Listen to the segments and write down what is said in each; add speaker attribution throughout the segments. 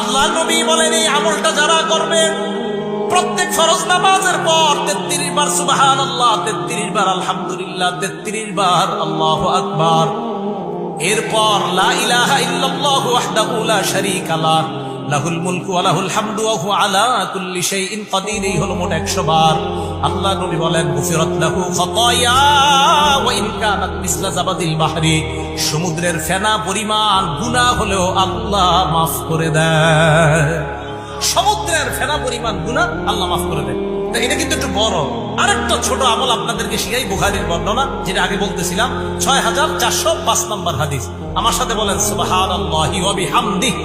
Speaker 1: আল্লাহ নবী বলেন, এই আমলটা যারা করবে, প্রত্যেক ফরজ নামাজের পর তেত্রিশ বার সুবাহান আল্লাহ তেত্রিশ বার আলহামদুলিল্লাহ, তেত্রিশ বার আল্লাহ আকবার। এরপর লা ইলাহা ইল্লাল্লাহু ওয়াহদাহু লা লাহুল মুলকু ওয়া লাহুল হামদু হুয়া আলা কুল্লি শাইইন কাদির, এই হলো মোট 100 বার। আল্লাহ নবী বলেন গুফিরাত লাহু খাতায়া ইন কানাত মিসলা জাবাদিল বাহরি। সমুদ্রের ফেনা পরিমাণ গুনাহ হলেও আল্লাহ মাফ করে দেয়। সমুদ্রের ফেনা পরিমাণ গুনাহ আল্লাহ মাফ করে দেয়। এটা কিন্তু একটু বড়। আরেকটা ছোট আমল আপনাদেরকে শিখাই বুখারির বর্ণনা, যেটা আগে বলতেছিলাম। ছয় হাজার চারশো পাঁচ নম্বর হাদিস। আমার সাথে বলেন বিহামদিহি।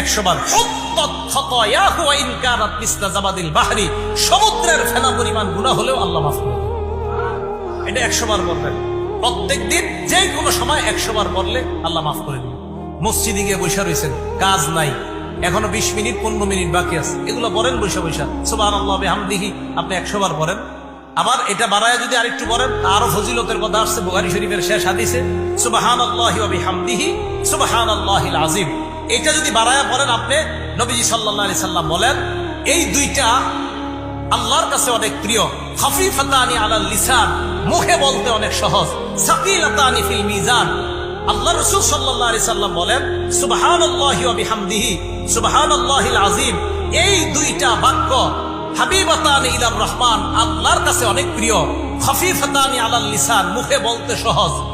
Speaker 1: 100 বার মিসলা সমুদ্রের ফেনা পরিমাণ গুনাহ হলেও আল্লাহ মাফ করে এটা 100 বার বলবেন। প্রত্যেক দিন যে কোনো সময় 100 বার পড়লে আল্লাহ মাফ করে দিবেন। মসজিদে গিয়ে বসে রয়েছেন, কাজ নাই। এখনও 20 মিনিট 15 মিনিট বাকি আছে। এগুলো পড়েন বসে বসে। সুবহানাল্লাহ, বিহামদিহি, আপনি 100 বার পড়েন আবার এটা বাড়ায় যদি আরেকটু বলেন, আরও ফজিলতের কথা আসছে, বুখারী শরীফের শেষ হাদিসে, সুবহানাল্লাহি ওয়া বিহামদিহি, সুবহানাল্লাহিল আযীম। এটা যদি বাড়ায় পড়েন আপনি, নবীজি সাল্লাল্লাহু আলাইহি সাল্লাম বলেন, এই দুইটা আল্লাহর কাছে অনেক প্রিয়। খাফিফাতানি আলাল লিসান, মুখে বলতে অনেক সহজ। সাকিলাতানি ফিল মিজান। আল্লাহ রাসূল সাল্লাল্লাহু আলাইহি সাল্লাম বলেন, সুবহানাল্লাহি ওয়া বিহামদিহি, সুবহানাল্লাহিল আযীম। এই দুইটা বাক্য হাবিবাতানি ইলার রহমান, আল্লাহর কাছে অনেক প্রিয়। খফিফাতানি আলাল লিসান, মুখে বলতে সহজ।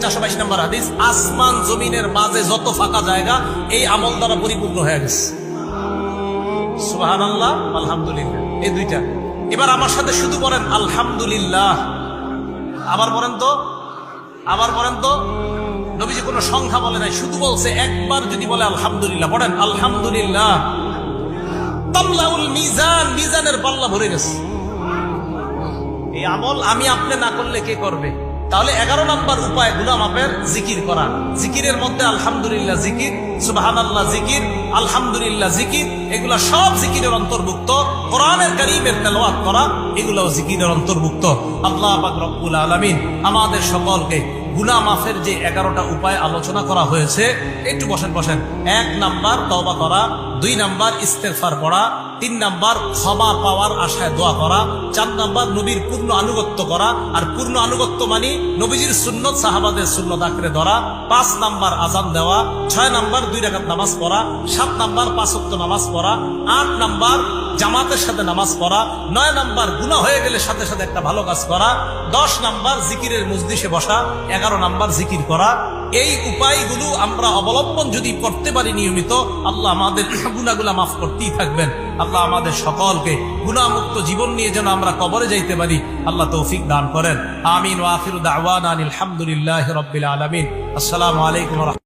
Speaker 1: শরীফের 422 নম্বর হাদিস, আসমান জমিনের মাঝে যত ফাঁকা জায়গা, এই আমল দ্বারা পরিপূর্ণ হয়ে গেছে। আল্লাহ আলহামদুলিল্লাহ, এই দুইটা। এবার আমার সাথে শুধু বলেন, আলহামদুলিল্লাহ। আবার বলেন তো, আবার বলেন তো, নবীজি কোনো সংখ্যা বলে নাই, শুধু বলছে, একবার যদি বলে আলহামদুলিল্লাহ, পড়েন, আলহামদুলিল্লাহ। তামলাউল মিজান, মিজানের পাল্লা ভরে গেছে। এই আমল আমি আপনি না করলে কে করবে? তাহলে এগারো নম্বর উপায় গুলাম মাপের জিকির করা। জিকিরের মধ্যে আলহামদুলিল্লাহ জিকির সুবাহান আল্লাহ জিকির, আলহামদুলিল্লাহ জিকির, এগুলা সব জিকিরের অন্তর্ভুক্ত। কোরআনের কারিমের তেলাওয়াত করা, এগুলাও জিকিরের অন্তর্ভুক্ত। আল্লাহ পাক রব্বুল আলমিন আমাদের সকলকে গুনা মাফের যে এগারোটা উপায় আলোচনা করা হয়েছে, একটু বসেন বসেন। এক নাম্বার তওবা করা, দুই নাম্বার ইস্তেফার পড়া, তিন নাম্বার ক্ষমা পাওয়ার আশায় দোয়া করা, চার নাম্বার নবীর পূর্ণ আনুগত্য করা, আর পূর্ণ আনুগত্য মানে নবীজির সুন্নত, সাহাবাদের সুন্নত আঁকড়ে ধরা, পাঁচ নাম্বার আজান দেওয়া, ছয় নাম্বার দুই রাকাত নামাজ পড়া, সাত নাম্বার পাঁচত্ব নামাজ পড়া, আট নাম্বার জামাতের সাথে নামাজ পড়া, নয় নাম্বার গুণা হয়ে গেলে সাথে সাথে একটা ভালো কাজ করা, দশ নাম্বার জিকিরের মজলিসে বসা, এগারো নাম্বার জিকির করা। এই উপায়গুলো আমরা অবলম্বন যদি করতে পারি নিয়মিত, আল্লাহ আমাদের গুণাগুলা মাফ করতেই থাকবেন। আল্লাহ আমাদের সকলকে গুণামুক্ত জীবন নিয়ে যেন আমরা কবরে যাইতে পারি, আল্লাহ তৌফিক দান করেন। আমিন ওয়াফির দাওয়ান আলহামদুলিল্লাহ রবিল আলমিন। আসসালামু আলাইকুম